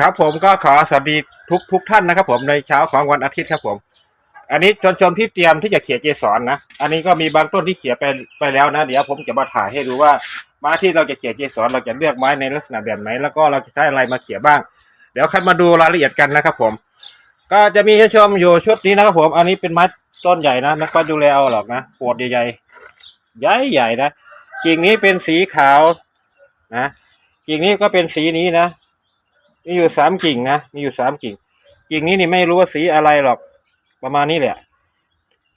ครับผมก็ขอสวัสดีทุกทุกท่านนะครับ ผมในเช้าของวันอาทิตย์ครับผม อันนี้ชนชมที่เตรียมที่จะเขี่ยเกสรนนะอันนี้ก็มีบางต้นที่เขี่ยไปไปแล้วนะ เดี๋ยวผมจะมาถ่ายให้ดูว่าไม้ที่เราจะเขี่ยเกสรเราจะเลือกไม้ในลักษณะแบบไหนแล้วก็เราจะใช้อะไรมาเขี่ยบ้าง เดี๋ยวคันมาดูรายละเอียดกันนะครับ ผม ก็จะมีให้ชมอยู่ชุดนี้นะครับ ผม อันนี้เป็นไม้ต้นใหญ่นะไม่ค่อยดูแลเอาหรอกนะปวดใหญ่ๆใหญ่ๆนะกิ่งนี้เป็นสีขาวนะกิ่งนี้ก็เป็นสีนี้นะ มีอยู่สามกิ่งนะ มีอยู่สามกิ่ง กิ่งนี้นี่ไม่รู้ว่าสีอะไรหรอก ประมาณนี้แหละ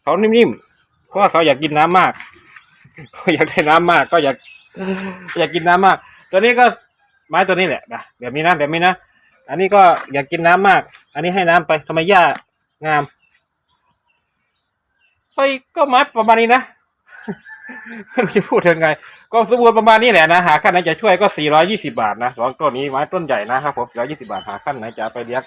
เขานิ่มๆ เพราะว่าเขาอยากกินน้ำมาก เขาอยากได้น้ำมาก ก็อยาก อยากกินน้ำมาก ตัวนี้ก็ไม้ตัวนี้แหละนะแบบนี้นะ แบบนี้นะ อันนี้ก็อยากกินน้ำมาก อันนี้ให้น้ำไปทำไมหญ้างามไปก็ไม้ประมาณนี้นะ จะพูดยังไง ก็สมบูรณ์ประมาณนี้แหละนะ หาขั้นไหนจะช่วยก็ 420 บาทนะสองต้นนี้ไม้ต้นใหญ่นะครับผม420 บาทหาขั้นไหนจะไปเลี้ยง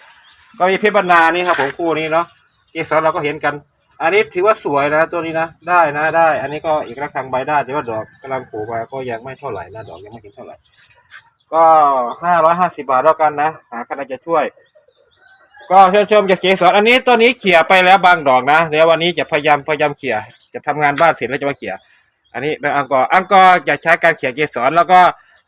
ก็มีเพชรบรรณานี่ครับผมคู่นี้เนาะเกสรเราก็เห็นกัน อันนี้ถือว่าสวยนะตัวนี้นะ ได้นะได้ อันนี้ก็อีกระทางใบได้แต่ว่าดอกกำลังผล่มาก็ยังไม่เท่าไหร่นะดอกยังไม่เห็นเท่าไหร่ ก็ห้าร้อยห้าสิบาทแล้วกันนะ หาขั้นไหนจะช่วยก็เชิญชมจากเกสรอันนี้ตัวนี้เขี่ยไปแล้วบางดอกนะเดี๋ยววันนี้จะพยายามพยายามเขี่ยจะทำงานบ้านเสร็จแล้วจะมาเขี่ย อันนี้เป็นอังกอร์อังกอร์จะใช้การเขี่ยเกสรแล้วก็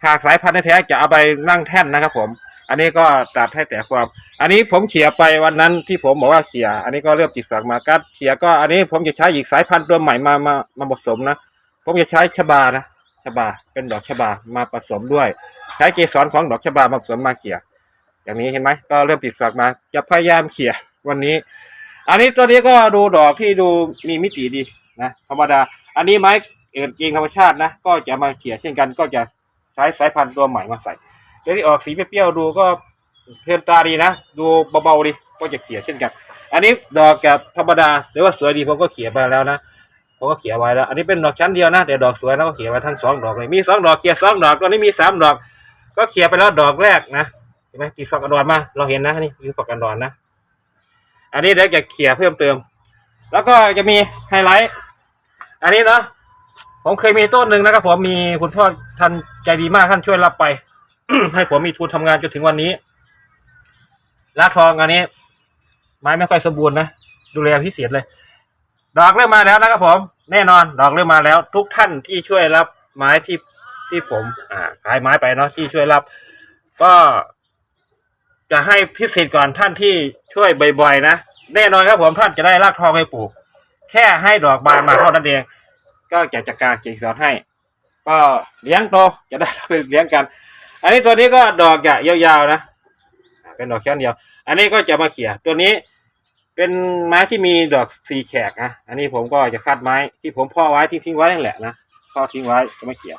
หากสายพันธุ์แท้จะเอาไปนั่งแท่นนะครับ ผม อันนี้ก็ตัดให้แต่ความ อันนี้ผมเขี่ยไปวันนั้นที่ผมบอกว่าเขี่ยอันนี้ก็เริ่มติดฝักมากัดเขี่ยก็อันนี้ผมจะใช้อีกสายพันธุ์ตัวใหม่มามามาผสมนะผมจะใช้ชบานะชบาเป็นดอกชบามาผสมด้วย ใช้เกสรของดอกชบามาผสมมาเขี่ยอย่างนี้เห็นไหมก็เริ่มติดฝักมา จะพยายามเขี่ยวันนี้ อันนี้ตัวนี้ก็ดูดอกที่ดูมีมิติดีนะธรรมดา อันนี้ไม้ เอ็ดจริงธรรมชาตินะ ก็จะมาเขี่ยเช่นกันก็จะใช้สายพันธุ์ตัวใหม่มาใส่เดี๋ยวนี้ออกสีเปรี้ยวๆดูก็เพลินตาดีนะ ดูเบาๆดีก็จะเขี่ยเช่นกัน อันนี้ดอกกับธรรมดาหรือว่าสวยดีผมก็เขี่ยไปแล้วนะผมก็เขี่ยไว้แล้ว อันนี้เป็นดอกชั้นเดียวนะแต่ดอกสวยนะก็เขี่ยไว้ทั้งสองดอกเลยมีสองดอกเขี่ยสองดอกตัวนี้มีสามดอก ก็เขี่ยไปแล้วดอกแรกนะเห็นไหมติดฝักกระดอนมาเราเห็นนะนี่คือฝักกระดอนนะ อันนี้เดี๋ยวจะเขี่ยเพิ่มเติม แล้วก็จะมีไฮไลท์ อันนี้เนาะ ผมเคยมีต้นหนึ่งนะครับ ผมมีคุณพ่อท่านใจดีมากท่านช่วยรับไป ให้ผมมีทุนทำงานจนถึงวันนี้ลากทองอันนี้ ไม้ไม่ค่อยสมบูรณ์นะดูแลพิเศษเลย ดอกเริ่มมาแล้วนะครับผม แน่นอน ดอกเริ่มมาแล้ว ทุกท่านที่ช่วยรับไม้ที่ที่ผม อ่าขายไม้ไปเนาะที่ช่วยรับ ก็จะให้พิเศษก่อนท่านที่ช่วยบ่อยๆนะแน่นอนครับผมท่านจะได้รากทองไปปลูก แค่ให้ดอกบานมาเท่านั้นเอง ก็จะจัดการเก็บสอนให้ ก็เลี้ยงโตจะได้ไปเลี้ยงกัน อันนี้ตัวนี้ก็ดอกจะยาวๆนะเป็นดอกแค่นเดียว อันนี้ก็จะมาเขี่ยตัวนี้เป็นไม้ที่มีดอกสีแฉกนะอันนี้ผมก็จะคัดไม้ที่ผมพ่อไว้ที่ทิ้งไว้นั่นแหละนะพ่อทิ้งไว้จะไม่เขี่ย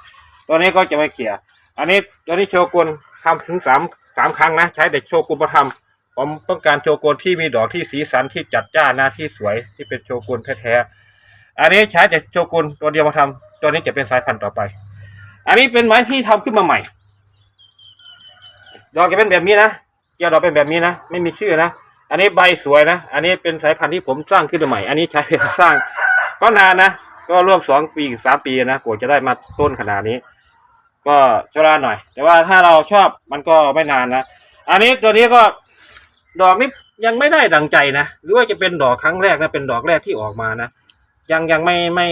ตัวนี้ก็จะไม่เขี่ยอันนี้ตัวนี้โชกุนทำถึงสามสามครั้งนะ ใช้เด็กโชกุนมาทำผมต้องการโชกุนที่มีดอกที่สีสันที่จัดจ้านนะที่สวยที่เป็นโชกุนแท้ๆ อันนี้ใช้แต่โชกุนตัวเดียวมาทำตัวนี้จะเป็นสายพันธุ์ต่อไป อันนี้เป็นไม้ที่ทำขึ้นมาใหม่ ดอกจะเป็นแบบนี้นะเกี่ยวดอกเป็นแบบนี้นะ ไม่มีชื่อนะ อันนี้ใบสวยนะ อันนี้เป็นสายพันธุ์ที่ผมสร้างขึ้นมาใหม่ อันนี้ใช้เวลาสร้าง ก็นานนะ ก็ร่วมสองปีสามปีนะกว่าจะได้มาต้นขนาดนี้ ก็ช้าหน่อย แต่ว่าถ้าเราชอบมันก็ไม่นานนะ อันนี้ตัวนี้ก็ดอกนี้ยังไม่ได้ดังใจนะ หรือว่าจะเป็นดอกครั้งแรกนะ เป็นดอกแรกที่ออกมานะ ยังยังไม่ไม่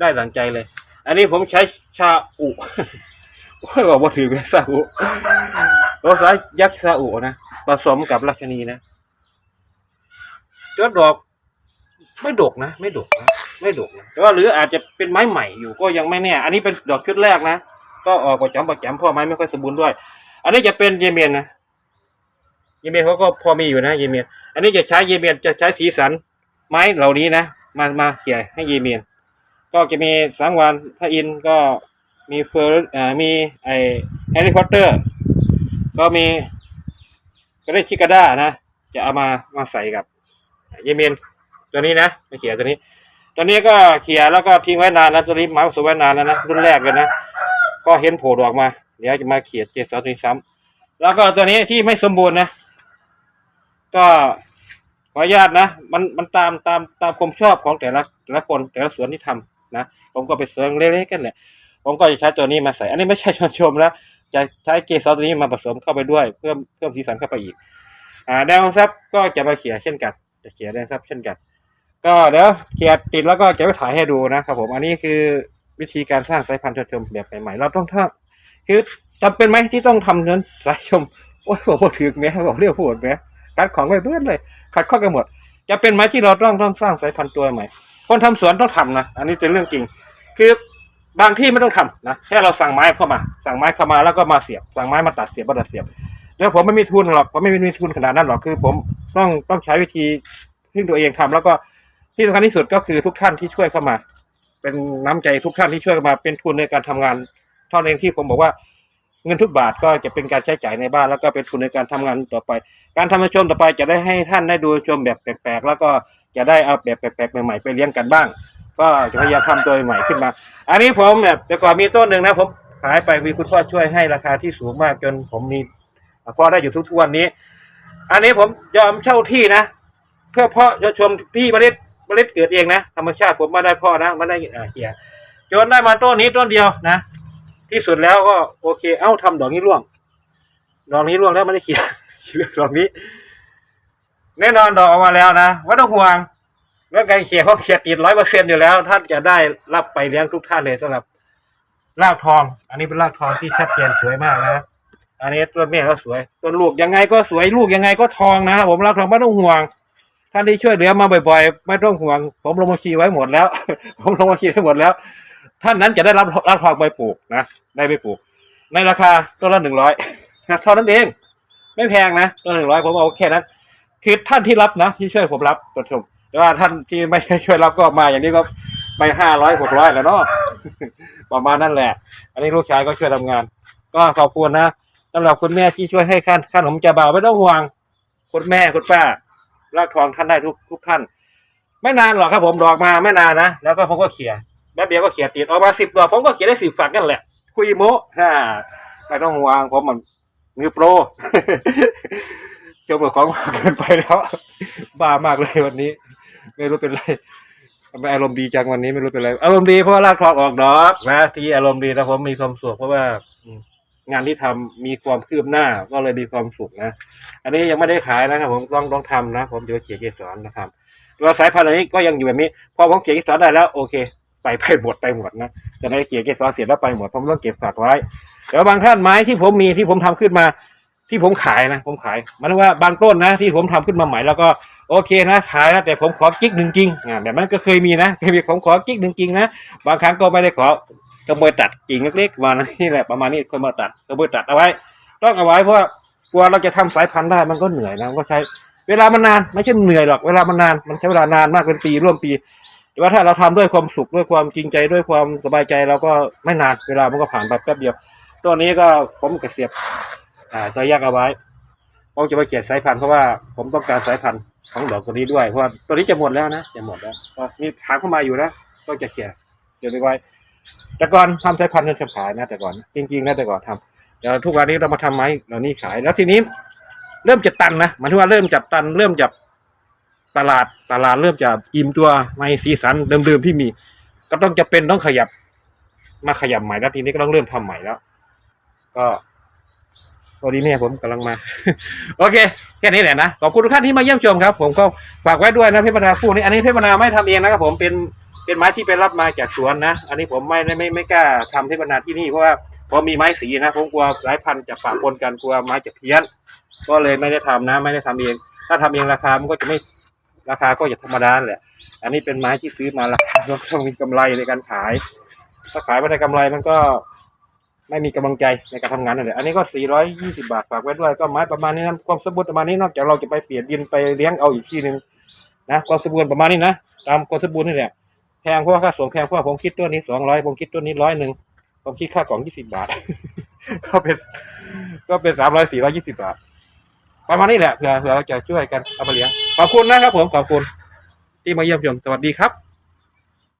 ได้ดังใจเลย อันนี้ผมใช้ชาอุโอ้ยบอกว่าถือเป็นซาอุภาษายักษ์ซาอุนะผสมกับราชนีนะก็ดอกไม่ดกนะ ไม่ดกนะไม่ดกนะแต่ว่าหรืออาจจะเป็นไม้ใหม่อยู่ก็ยังไม่แน่ อันนี้เป็นดอกชุดแรกนะ ก็ออกประจำประจำพราะไม้ไม่ค่อยสมบูรณ์ด้วย อันนี้จะเป็นเยเมนนะเยเมนเขาก็พอมีอยู่นะเยเมน อันนี้จะใช้เยเมนจะใช้สีสันไม้เหล่านี้นะ มามาเขี่ยให้เยเมียนก็จะมีสังวานพระอินก็มีเฟอร์อมีไอแฮร์รี่พอตเตอร์ ก็มีก็ได้ชิกาด้านะ จะเอามามาใส่กับเยเมนตัวนี้นะไม่เขี่ยตัวนี้ ตัวนี้ก็เขี่ยแล้วก็ทิ้งไว้นานแล้วตัวนี้ไม้ผสมไว้นานแล้วนะรุ่นแรกเลยนะ ก็เห็นโผล่ดอกมา เดี๋ยวจะมาเขี่ยเจสตัวนี้ซ้ำแล้วก็ตัวนี้ที่ไม่สมบูรณ์นะ ก็ ขออนุญาตนะ มันมันตามตามตามความชอบของแต่ละแต่ละคนแต่ละสวนที่ทำนะผมก็ไปเสริมเล็กๆกันแหละผมก็จะใช้ตัวนี้มาใส่ อันนี้ไม่ใช่ชวนชมนะจะใช้เกสรตัวนี้มาผสมเข้าไปด้วย เพิ่มเพิ่มสีสันเข้าไปอีก อ่าแดงซับก็จะมาเขี่ยเช่นกัน จะเขี่ยแดงซับเช่นกัน ก็เดี๋ยวเขี่ยติดแล้วก็จะไปถ่ายให้ดูนะครับผม อันนี้คือวิธีการสร้างสายพันธุ์ชวนชมแบบใหม่ๆเราต้องทำคือจำเป็นไหมที่ต้องทำเนื้อสายชมโอ้ยผมพูดถึงไหมผมเรียกพูดไหม กัดของไปเบื่อเลย ขัดข้อกันหมด จะเป็นไหมที่เราต้องต้องสร้างสายพันธุ์ตัวใหม่ คนทำสวนต้องทำนะ อันนี้เป็นเรื่องจริง คือบางที่ไม่ต้องทำนะ แค่เราสั่งไม้เข้ามา สั่งไม้เข้ามาแล้วก็มาเสียบ สั่งไม้มาตัดเสียบมาตัดเสียบ แล้วผมไม่มีทุนหรอก ผมไม่มีทุนขนาดนั้นหรอก คือ ผมต้องต้องใช้วิธีที่ตัวเองทำแล้วก็ที่สำคัญที่สุดก็คือทุกท่านที่ช่วยเข้ามา เป็นน้ำใจทุกท่านที่ช่วยเข้ามา เป็นทุนในการทำงาน เท่านั้นเองที่ผมบอกว่า เงินทุกบาทก็จะเป็นการใช้จ่ายในบ้านแล้วก็เป็นทุนในการทำงานต่อไป การทำชมต่อไปจะได้ให้ท่านได้ดูชมแบบแปลกๆ แล้วก็จะได้เอาแบบแปลกๆใหม่ๆไปเลี้ยงกันบ้าง ก็จะพยายามทำตัวใหม่ขึ้นมา อันนี้ผมเนี่ยแต่ก่อนมีต้นหนึ่งนะผมขายไปมีคุณพ่อช่วยให้ราคาที่สูงมากจนผมมีพอได้อยู่ทุกวันนี้ อันนี้ผมยอมเช่าที่นะ เพื่อเพาะจะชมพี่เมล็ดเมล็ดเกิดเองนะธรรมชาติผมไม่ได้พ่อนะไม่ได้เกี่ยจนได้มาต้นนี้ต้นเดียวนะ ที่สุดแล้วก็โอเค เอ้าทำดอกนี้ร่วง ดอกนี้ร่วงแล้วไม่ได้เขียดอกนี้ แน่นอนดอกออกมาแล้วนะไม่ต้องห่วงเรื่องการเขียนเขาเขียนติดร้อยเปอร์เซ็นต์อยู่แล้ว ท่านจะได้รับไปเลี้ยงทุกท่านเลยสำหรับรากทอง อันนี้เป็นรากทองที่ชัดเจนสวยมากนะ อันนี้ต้นแม่ก็สวยต้นลูกยังไงก็สวยลูกยังไงก็ทองนะผมรากทองไม่ต้องห่วงท่านที่ช่วยเหลือมาบ่อยๆ ไม่ต้องห่วง ผมลงบัญชีไว้หมดแล้ว ผมลงบัญชีไว้หมดแล้ว ท่านนั้นจะได้รับรากทองไปปลูกนะได้ไปปลูก ในราคาต้นละหนึ่งร้อยเท่านั้นเอง ไม่แพงนะต้นหนึ่งร้อยผมเอาแค่นั้น คือท่านที่รับนะ ที่ช่วยผมรับตัวชมแต่ว่าท่านที่ไม่ช่วยรับก็มาอย่างนี้ก็ไปห้าร้อยหกร้อยแล้วเนาะประมาณนั้นแหละ อันนี้ลูกชายก็ช่วยทำงาน ก็ขอบคุณนะสำหรับคุณแม่ที่ช่วยให้ขั้นขั้นผมจะบ่าวไม่ต้องห่วงคุณแม่คุณป้ารากทองท่านได้ทุกทุกท่าน ไม่นานหรอกครับผมดอกมาไม่นานนะแล้วก็ผมก็เขี่ย แป๊บเดียก็เขี่ยติดออกมาสิบดอกผมก็เขี่ยได้สิบฝักกันแหละ คุยโมฮ่าไม่ต้องห่วงผมมันมือโปรเกี่ยวกับของมากเกินไปแล้วบ้ามากเลยวันนี้ ไม่รู้เป็นไรทำไมอารมณ์ดีจังวันนี้ไม่รู้เป็นไรอารมณ์ดีเพราะว่าลากทองออกดอกนะ ที่อารมณ์ดีแล้วผมมีความสุขเพราะว่างานที่ทำมีความคืบหน้าก็เลยมีความสุขนะ อันนี้ยังไม่ได้ขายนะครับ ผมต้องต้องทำนะ ผมจะไปเขียนเกสรนะครับตัวสายพันธุ์อันนี้ก็ยังอยู่แบบนี้ พอผมเขียนเกสรได้แล้วโอเค ไปไปหมดไปหมดนะจะได้เขียนเกสรเสร็จแล้วไปหมดผมต้องเก็บฝากไว้เดี๋ยวบางท่านไม้ที่ผมมีที่ผมทำขึ้นมา ที่ผมขายนะผมขายมันว่าบางต้นนะ ที่ผมทำขึ้นมาใหม่แล้วก็โอเคนะขายนะแต่ผมขอกิ๊กหนึ่งจริงอ่าแบบนั้นก็เคยมีนะเคยมีผมขอกิ๊กหนึ่งจริงนะบางครั้งก็ไม่ได้ขอขโมยตัดกิ่งเล็กๆมานี่แหละประมาณนี้คนมาตัดขโมยตัดเอาไว้ต้องเอาไว้เพราะว่ากลัวเราจะทำสายพันธุ์ได้มันก็เหนื่อยนะก็ใช้เวลามันนานไม่ใช่เหนื่อยหรอกเวลามันนานมันใช้เวลานานมากเป็นปีร่วมปี ว่าถ้าเราทำด้วยความสุขด้วยความจริงใจด้วยความสบายใจเราก็ไม่นานเวลามันก็ผ่านไปแป๊บเดียว ตัวนี้ก็ผมก็เสียบอ่าตัวแยกเอาไว้ผมจะไปเกียดสายพันธุ์เพราะว่าผมต้องการสายพันธุ์ของดอกตัวนี้ด้วยเพราะว่าตัวนี้จะหมดแล้วนะจะหมดแล้วก็มีถามเข้ามาอยู่นะก็จะเกียดเก็บไว้แต่ก่อนทำสายพันธุ์นั่นจะขายนะแต่ก่อน จริงๆนะแต่ก่อนทำเดี๋ยวทุกวันนี้เรามาทำไม้เหล่านี้ขายแล้วทีนี้ เริ่มจะตันนะหมายถึงว่าเริ่มจับตัน เริ่มจับ ตลาดตลาดเริ่มจะอิ่มตัวในสีสันเดิมๆที่มี ก็ต้องจะเป็นต้องขยับ มาขยับใหม่แล้วทีนี้ก็ต้องเริ่มทำใหม่แล้ว ก็สวัสดีเนี่ยผมกำลังมา โอเคแค่นี้แหละนะขอบคุณทุกท่านที่มาเยี่ยมชมครับ ผมก็ฝากไว้ด้วยนะเพชรมนาคู่นี้อันนี้เพชรมนาไม่ทำเองนะครับผมเป็นเป็นไม้ที่ไปรับมาจากสวนนะ อันนี้ผมไม่ไม่ไม่ไม่กล้าทำเพชรมนาที่นี่เพราะว่าพอมีไม้สีนะผมกลัวสายพันธุ์จะปะปนกันกลัวไม้จะเพี้ยน ก็เลยไม่ได้ทำนะ ไม่ได้ทำเอง ถ้าทำเองราคามันก็จะไม่ ราคาก็จะธรรมดาแหละ อันนี้เป็นไม้ที่ซื้อมาราคาต้องมีกำไรในการขาย ถ้าขายไม่ได้กำไรมันก็ไม่มีกำลังใจในการทำงานนั่นแหละอันนี้ก็ 420 บาทฝากไว้ด้วยก็ไม้ประมาณนี้นะความสมบูรณ์ประมาณนี้นอกจากเราจะไปเปลี่ยนดินไปเลี้ยงเอาอีกที่หนึ่งนะความสมบูรณ์ประมาณนี้นะตามความสมบูรณ์นี่แหละแพงเพราะว่าค่าส่งแพงเพราะผมคิดตัวนี้200ผมคิดตัวนี้ร้อยหนึ่งผมคิดค่ากล่อง20บาท ก็เป็น ก็เป็น300 420บาท ประมาณนี้แหละเผื่อเผื่อเราจะช่วยกันเอาไปเลี้ยงขอบคุณนะครับผมขอบคุณที่มาเยี่ยมชมสวัสดีครับ